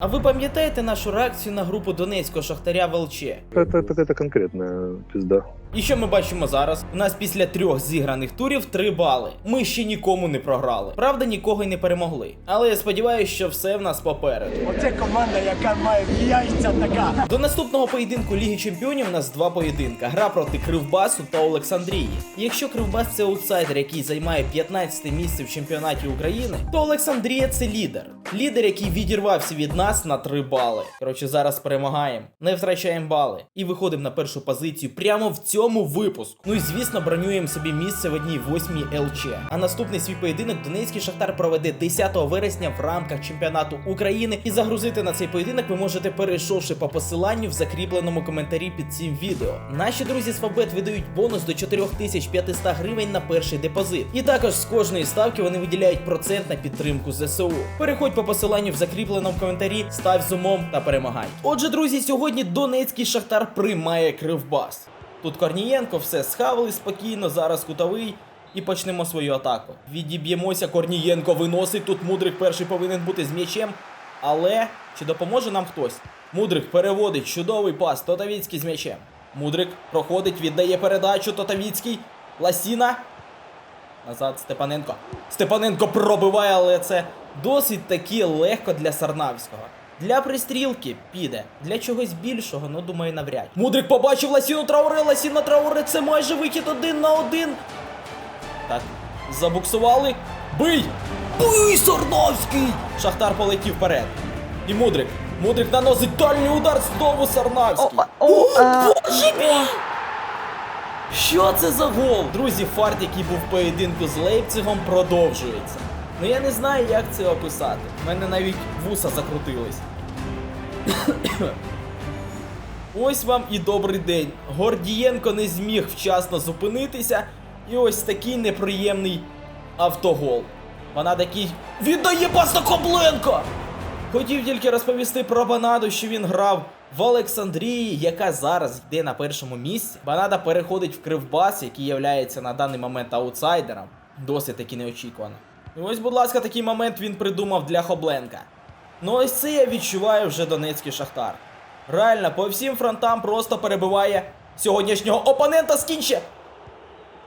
А ви пам'ятаєте нашу реакцію на групу донецького шахтаря в ЛЧ? Это, это, это конкретная пизда. І що ми бачимо зараз? У нас після трьох зіграних турів три бали. Ми ще нікому не програли. Правда, нікого й не перемогли. Але я сподіваюся, що все в нас попереду. Оце команда, яка має яйця така. До наступного поєдинку Ліги Чемпіонів у нас два поєдинка: гра проти Кривбасу та Олександрії. І Якщо Кривбас це аутсайдер, який займає 15 місце в чемпіонаті України, то Олександрія це лідер. Лідер, який відірвався від нас на 3 бали. Коротше, зараз перемагаємо, не втрачаємо бали і виходимо на першу позицію прямо в цьому випуску. Ну і звісно, бронюємо собі місце в одній восьмій ЛЧ. А наступний свій поєдинок Донецький Шахтар проведе 10 вересня в рамках чемпіонату України. І загрузити на цей поєдинок ви можете перейшовши по посиланню в закріпленому коментарі під цим відео. Наші друзі з Фабет видають бонус до 4500 гривень на перший депозит. І також з кожної ставки вони виділяють процент на підтримку ЗСУ. Переходь по посиланню в закріпленому коментарі, став з умом та перемагай. Отже, друзі, сьогодні Донецький Шахтар приймає Кривбас. Тут Корнієнко все схавали спокійно, зараз кутовий. І почнемо свою атаку. Відіб'ємося, Корнієнко виносить. Тут Мудрик перший повинен бути з м'ячем. Але чи допоможе нам хтось? Мудрик переводить чудовий пас. Тотавіцький з м'ячем. Мудрик проходить, віддає передачу. Тотавіцький. Ласіна. Назад Степаненко. Степаненко пробиває, але це досить таки легко для Сарнавського. Для пристрілки піде. Для чогось більшого, ну думаю, навряд. Мудрик побачив Ласіну Трауре, Ласіна Трауре, це майже вихід один на один. Так, забуксували. Бий! Бий, Сарнавський! Шахтар полетів вперед. І Мудрик. Мудрик наносить дальній удар знову Сарнавський. О, о, а, Боже мій! Що це за гол? Друзі, фарт, який був в поєдинку з Лейпцигом, продовжується. Ну я не знаю, як це описати. У мене навіть вуса закрутились. Ось вам і добрий день. Гордієнко не зміг вчасно зупинитися. І ось такий неприємний автогол. Вона такий. Віддає пас! Хотів тільки розповісти про Банаду, що він грав в Олександрії, яка зараз йде на першому місці. Банада переходить в Кривбас, який є на даний момент аутсайдером. Досить таки неочікувано. І ось, будь ласка, такий момент він придумав для Хобленка. Ну ось це я відчуваю вже Донецький Шахтар. Реально, по всім фронтам просто перебиває сьогоднішнього опонента скінче.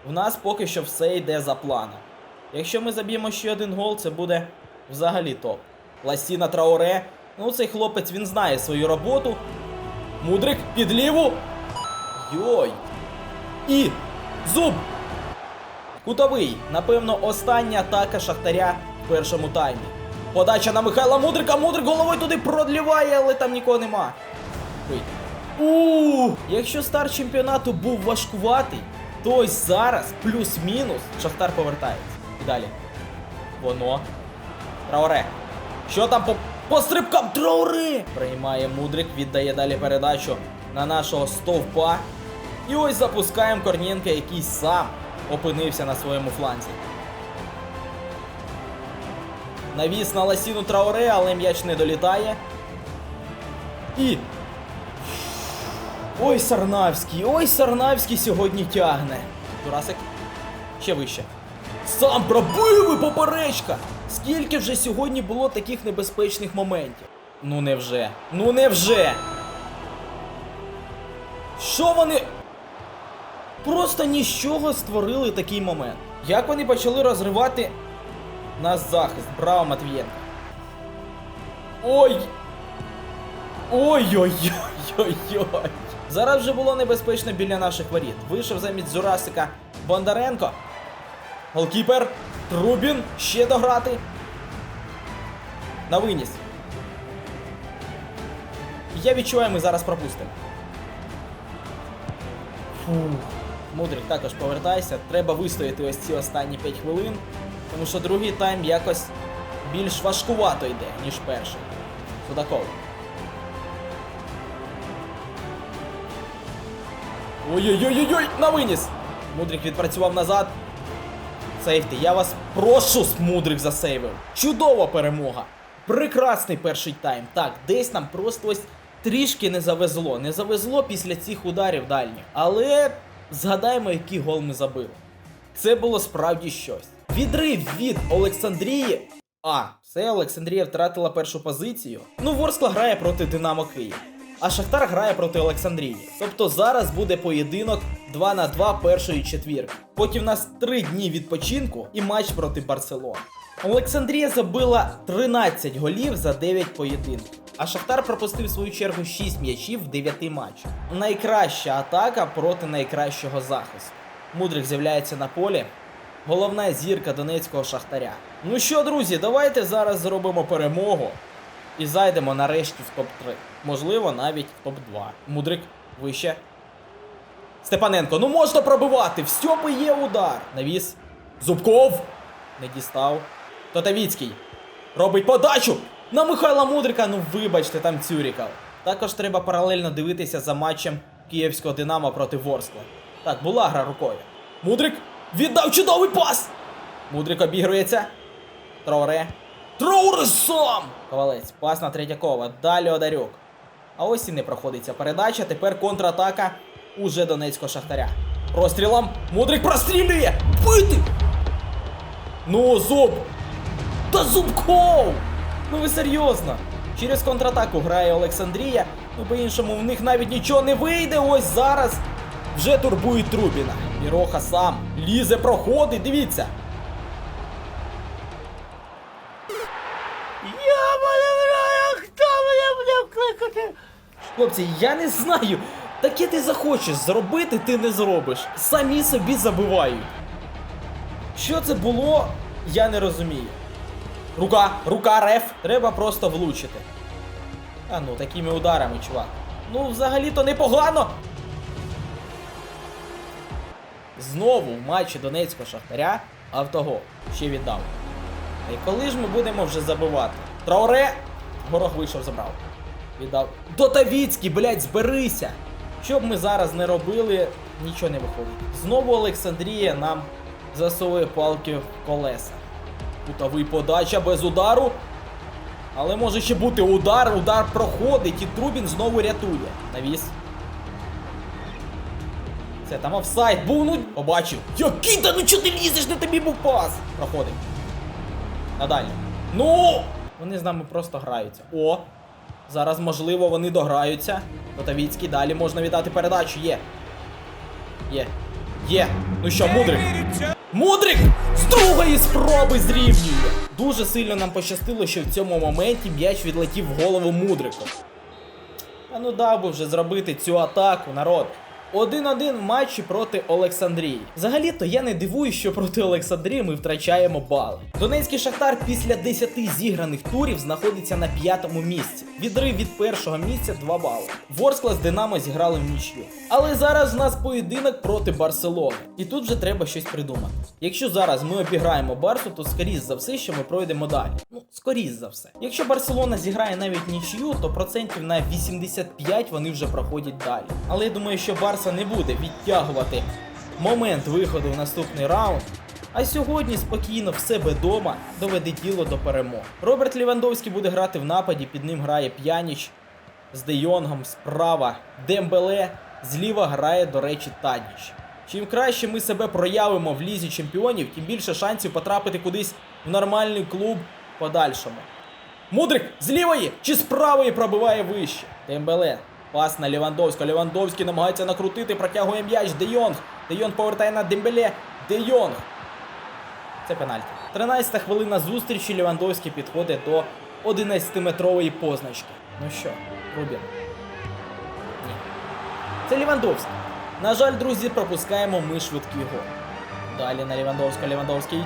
В нас поки що все йде за планом. Якщо ми заб'ємо ще один гол, це буде взагалі топ. Ласіна Трауре. Ну, цей хлопець він знає свою роботу. Мудрик під ліву. Йой. І. Зуб. Кутовий. Напевно, остання атака Шахтаря в першому таймі. Подача на Михайла Мудрика. Мудрик головою туди продліває, але там нікого нема. Ой. У, якщо старт чемпіонату був важкуватий, то зараз плюс-мінус Шахтар повертається. І далі. Воно. Трауре. Що там по, по стрибкам? Трауре! Приймає Мудрик, віддає далі передачу на нашого стовпа. І ось запускаємо Корнієнка, який сам опинився на своєму фланзі. Навіс на ласіну Трауре, але м'яч не долітає. І. Ой, Сарнавський, ой, Сарнавський сьогодні тягне. Турасик. Ще вище. Сам пробив і поперечка! Скільки вже сьогодні було таких небезпечних моментів? Ну невже? Ну невже? Що вони. Просто нічого створили такий момент. Як вони почали розривати наш захист? Браво, Матвієнко. Ой! Ой-ой-ой-ой-ой. Зараз вже було небезпечно біля наших воріт. Вийшов замість Зурасика Бондаренко. Голкіпер. Трубін. Ще дограти. На виніс. Я відчуваю, ми зараз пропустимо. Фух. Мудрик також повертайся. Треба вистояти ось ці останні 5 хвилин. Тому що другий тайм якось більш важкувато йде, ніж перший. Судаков. Ой-ой-ой-ой! На виніс! Мудрик відпрацював назад. Сейфти, я вас прошу, Мудрик засейвив. Чудова перемога. Прекрасний перший тайм. Так, десь нам просто ось трішки не завезло. Не завезло після цих ударів дальніх. Але згадаємо, який гол ми забили. Це було справді щось. Відрив від Олександрії А, все, Олександрія втратила першу позицію. Ну, Ворскла грає проти Динамо Київ. А Шахтар грає проти Олександрії. Тобто зараз буде поєдинок 2 на 2 першої четвірки. Потім в нас 3 дні відпочинку і матч проти Барселони. Олександрія забила 13 голів за 9 поєдинків. А Шахтар пропустив свою чергу 6 м'ячів в 9 матчах. Найкраща атака проти найкращого захисту. Мудрик з'являється на полі. Головна зірка донецького шахтаря. Ну що, друзі, давайте зараз зробимо перемогу і зайдемо нарешті в топ-3. Можливо, навіть в топ-2. Мудрик вище. Степаненко, ну можна пробивати! В Стьопи є удар. Навіс. Зубков. Не дістав. Тотавіцький. Робить подачу! На Михайла Мудрика, ну вибачте, там Цюріков. Також треба паралельно дивитися за матчем київського Динамо проти Ворскла. Так, була гра рукою. Мудрик віддав чудовий пас! Мудрик обігрується. Троуре. Троуре сам! Ковалець. Пас на Третьякова. Далі Одарюк. А ось і не проходиться передача. Тепер контратака уже Донецького Шахтаря. Прострілом. Мудрик прострілює! Бити! Ну, зуб! Та Зубков! Ну ви серйозно? Через контратаку грає Олександрія, ну по-іншому в них навіть нічого не вийде. Ось зараз вже турбує Трубіна. Міроха сам лізе, проходить, дивіться. Я мене хто мене буде кликати? Хлопці, я не знаю. Таке ти захочеш зробити, ти не зробиш. Самі собі забивають. Що це було, я не розумію. Рука, рука реф, треба просто влучити. А ну, такими ударами, чувак. Ну, взагалі-то непогано. Знову в матчі Донецького Шахтаря автогол. Ще віддав. І коли ж ми будемо вже забивати? Трауре! Горох вийшов, забрав. Віддав. Дотавіцький, блядь, зберися! Що б ми зараз не робили, нічого не виходить. Знову Олександрія нам засовує палки в колеса. Кутовий подача без удару. Але може ще бути удар, удар проходить і Трубін знову рятує. Навіс. Це там офсайд був, ну побачив. Який та ну чого ти лізеш, не тобі був пас? Проходить. Надалі. Ну! Вони з нами просто граються. О! Зараз, можливо, вони дограються. Котовіцький, далі можна віддати передачу. Є. Є. Є. Ну що, мудрик? Мудрик! З другої спроби зрівнює! Дуже сильно нам пощастило, що в цьому моменті м'яч відлетів в голову мудрику. А ну дав би вже зробити цю атаку, народ. 1-1 в матчі проти Олександрії. Взагалі-то я не дивуюсь, що проти Олександрії ми втрачаємо бали. Донецький Шахтар після 10 зіграних турів знаходиться на п'ятому місці. Відрив від першого місця 2 бали. Ворскла з Динамо зіграли в нічю. Але зараз в нас поєдинок проти Барселони. І тут вже треба щось придумати. Якщо зараз ми обіграємо Барсу, то скоріш за все, що ми пройдемо далі. Ну, скоріш за все. Якщо Барселона зіграє навіть нічию, то процентів на 85 вони вже проходять далі. Але я думаю, що Барса не буде відтягувати момент виходу в наступний раунд. А сьогодні спокійно в себе дома доведе діло до перемоги. Роберт Лівандовський буде грати в нападі, під ним грає П'яніч з Де Йонгом справа, Дембеле, зліва грає, до речі, Тадіч. Чим краще ми себе проявимо в лізі чемпіонів, тим більше шансів потрапити кудись в нормальний клуб подальшому. Мудрик з лівої чи з правої пробиває вище. Дембеле. Пас на Лівандовського. Лівандовський намагається накрутити, протягує м'яч. Де Йонг. Де Йонг повертає на Дембеле. Де Йонг. Це пенальті. 13 хвилина зустрічі Лівандовський підходить до 11-метрової позначки. Ну що, Рубін? Ні. Це Лівандовський. На жаль, друзі, пропускаємо ми швидкий гол. Далі на Лівандовського. Лівандовський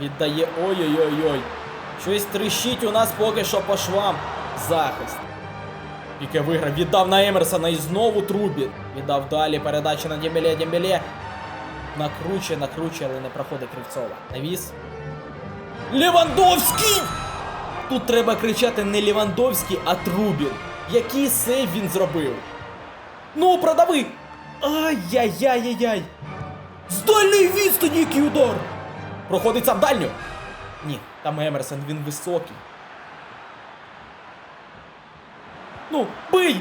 віддає. Ой-ой-ой-ой. Щось трещить у нас поки що по швам. Захист. Піке виграв, віддав на Емерсона і знову Трубін. Віддав далі передача на Дембеле, Дембеле. Накручує, накручує, але не проходить Кривцова. Навіс. Левандовський! Тут треба кричати не Левандовський, а Трубін. Який сейв він зробив? Ну, продави! Ай-яй-яй-яй-яй! З дальньої відстані який удар! Проходить сам дальню! Ні, там Емерсон, він високий. Ну, бий!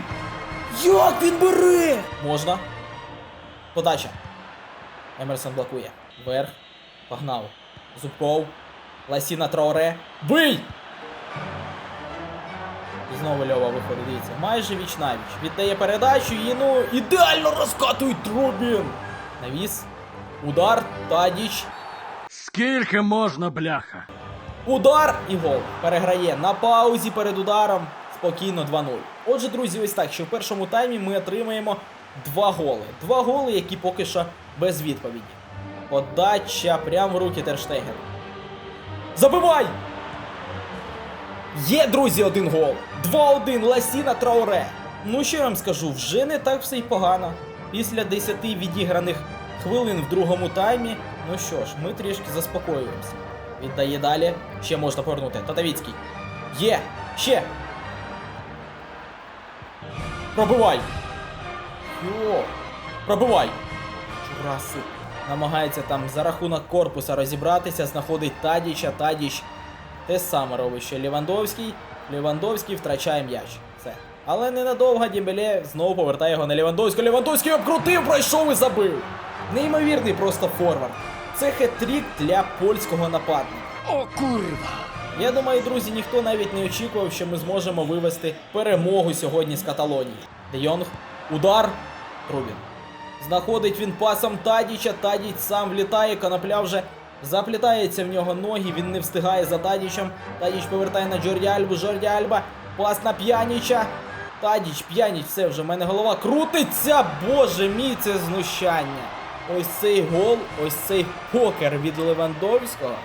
Як він бере? Можна. Подача. Емерсон блокує. Вверх. Погнав. Зубков. Ласіна Траоре. Бий! І знову Льова виходить, дивіться. Майже віч навіч. Віддає передачу і ну ідеально розкатує Трубін. Навіс. Удар. Тадіч. Скільки можна, бляха? Удар і гол. Переграє на паузі перед ударом. Спокійно 2-0. Отже, друзі, ось так, що в першому таймі ми отримаємо два голи. Два голи, які поки що без відповіді. Подача прямо в руки Терштегера. Забивай! Є, друзі, один гол. 2-1 Ласіна Трауре. Ну що я вам скажу, вже не так все й погано. Після 10 відіграних хвилин в другому таймі. Ну що ж, ми трішки заспокоюємося. Віддає далі. Ще можна повернути. Татавіцький. Є! Ще! Пробивай! Йо! Пробивай! Чураси. Намагається там за рахунок корпуса розібратися, знаходить Тадіча, Тадіч. Те саме робить ще Лівандовський. Лівандовський втрачає м'яч. Все. Але ненадовго Дімбеле знову повертає його на Лівандовського. Лівандовський обкрутив, пройшов і забив. Неймовірний просто форвард. Це хет-трік для польського нападника. О, курва! Я думаю, друзі, ніхто навіть не очікував, що ми зможемо вивести перемогу сьогодні з Каталонії. Де Йонг, удар, Рубін. Знаходить він пасом Тадіча, Тадіч сам влітає, конопля вже заплітається в нього ноги, він не встигає за Тадічем. Тадіч повертає на Джорді Альбу, Джорді Альба, пас на П'яніча. Тадіч, П'яніч, все вже в мене голова крутиться, боже мій, це знущання. Ось цей гол, ось цей покер від Левандовського.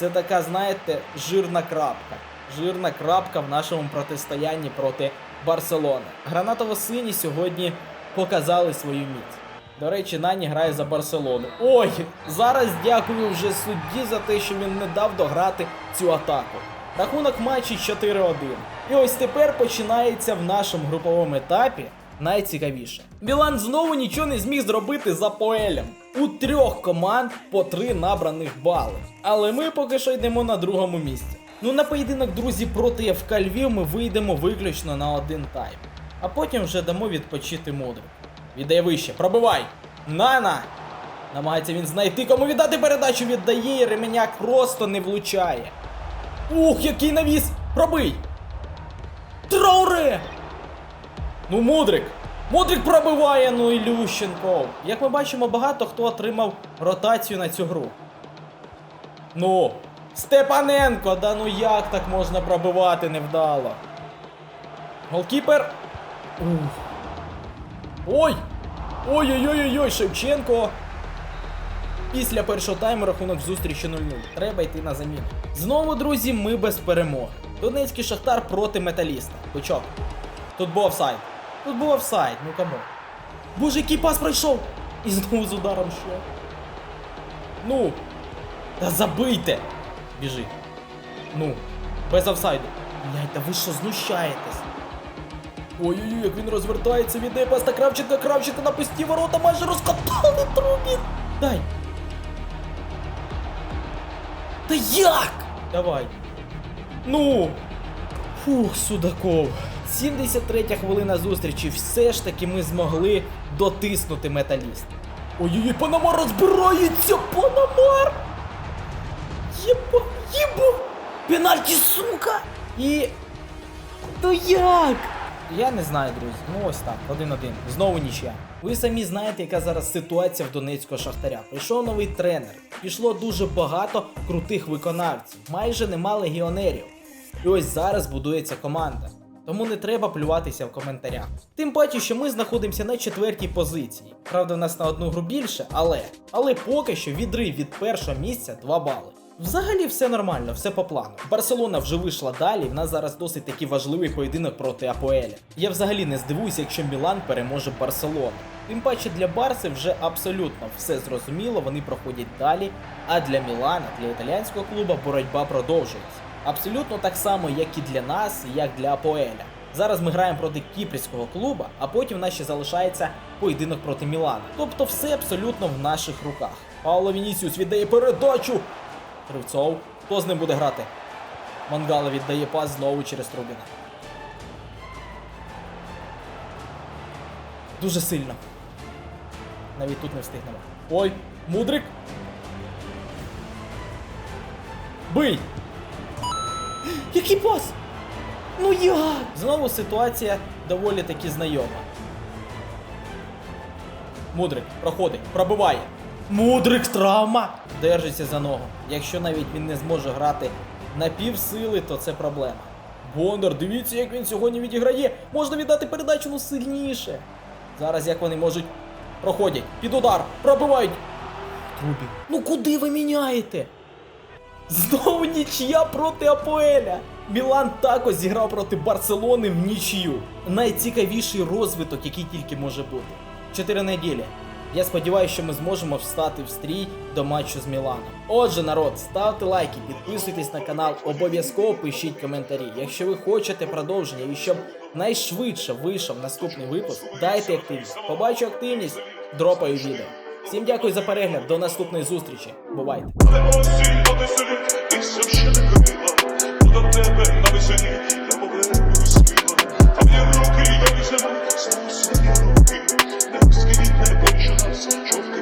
Це така, знаєте, жирна крапка. Жирна крапка в нашому протистоянні проти Барселони. Гранатово-сині сьогодні показали свою міць. До речі, Нані грає за Барселону. Ой, зараз дякую вже судді за те, що він не дав дограти цю атаку. Рахунок матчі 4-1. І ось тепер починається в нашому груповому етапі найцікавіше. Білан знову нічого не зміг зробити за Поелем. У трьох команд по три набраних бали. Але ми поки що йдемо на другому місці. Ну на поєдинок, друзі, проти ФК Львів ми вийдемо виключно на один тайм. А потім вже дамо відпочити мудрику. Віддає вище, пробивай! Нана! Намагається він знайти, кому віддати передачу, віддає, і Ременяк просто не влучає. Ух, який навіс! Пробий! Трауре! Ну, Мудрик! Мудрик пробиває, ну і Лющенко. Як ми бачимо, багато хто отримав ротацію на цю гру. Ну, Степаненко, да ну як так можна пробивати невдало? Голкіпер. Ух. Ой! Ой-ой-ой-ой, Шевченко. Після першого тайму рахунок зустрічі 0-0. Треба йти на заміну. Знову, друзі, ми без перемоги. Донецький шахтар проти металіста. Бичок. Тут був офсайд. Тут був офсайд, ну кому. Боже, який пас пройшов! І знову з ударом що? Ну. Та забийте! Біжи. Ну, без офсайду. Блядь, та ви що знущаєтесь? Ой-ой-ой, як він розвертається, віддає пас на Кравченка, Кравченка на пусті ворота, майже розкатали трубі. Дай. Та як? Давай. Ну. Фух, Судаков. 73 хвилина зустрічі. Все ж таки ми змогли дотиснути металіст. Ой-ой-ой, Панамар розбирається! Панамар! Єба, єба! Пенальті, сука! І. То як? Я не знаю, друзі. Ну ось так, один-один. Знову нічия. Ви самі знаєте, яка зараз ситуація в Донецького шахтаря. Прийшов новий тренер. Пішло дуже багато крутих виконавців. Майже нема легіонерів. І ось зараз будується команда. Тому не треба плюватися в коментарях. Тим паче, що ми знаходимося на четвертій позиції. Правда, в нас на одну гру більше, але. Але поки що відрив від першого місця 2 бали. Взагалі все нормально, все по плану. Барселона вже вийшла далі, в нас зараз досить такий важливий поєдинок проти Апоеля. Я взагалі не здивуюся, якщо Мілан переможе Барселону. Тим паче для Барси вже абсолютно все зрозуміло, вони проходять далі. А для Мілана, для італійського клуба, боротьба продовжується. Абсолютно так само, як і для нас, як для Апоеля. Зараз ми граємо проти кіпрського клуба, а потім в нас ще залишається поєдинок проти Мілана. Тобто все абсолютно в наших руках. Пауло Вінісіус віддає передачу. Кривцов. Хто з ним буде грати? Мангала віддає пас знову через Трубіна. Дуже сильно. Навіть тут не встигнемо. Ой, мудрик. Бий! Який пас? Ну як? Знову ситуація доволі таки знайома. Мудрик проходить, пробиває. Мудрик травма! Держиться за ногу. Якщо навіть він не зможе грати на півсили, то це проблема. Бондар, дивіться, як він сьогодні відіграє. Можна віддати передачу ну сильніше. Зараз як вони можуть проходять під удар, пробивають. Трубі. Ну куди ви міняєте? Знову нічия проти Апоеля. Мілан також зіграв проти Барселони в нічию. Найцікавіший розвиток, який тільки може бути. Чотири неділі. Я сподіваюся, що ми зможемо встати в стрій до матчу з Міланом. Отже, народ, ставте лайки, підписуйтесь на канал, обов'язково пишіть коментарі. Якщо ви хочете продовження і щоб найшвидше вийшов наступний випуск, дайте активність. Побачу активність, дропаю відео. Всім дякую за перегляд, до наступної зустрічі. Бувайте! Осінь, на веселі, і ще не ходила, до тебе на веселі,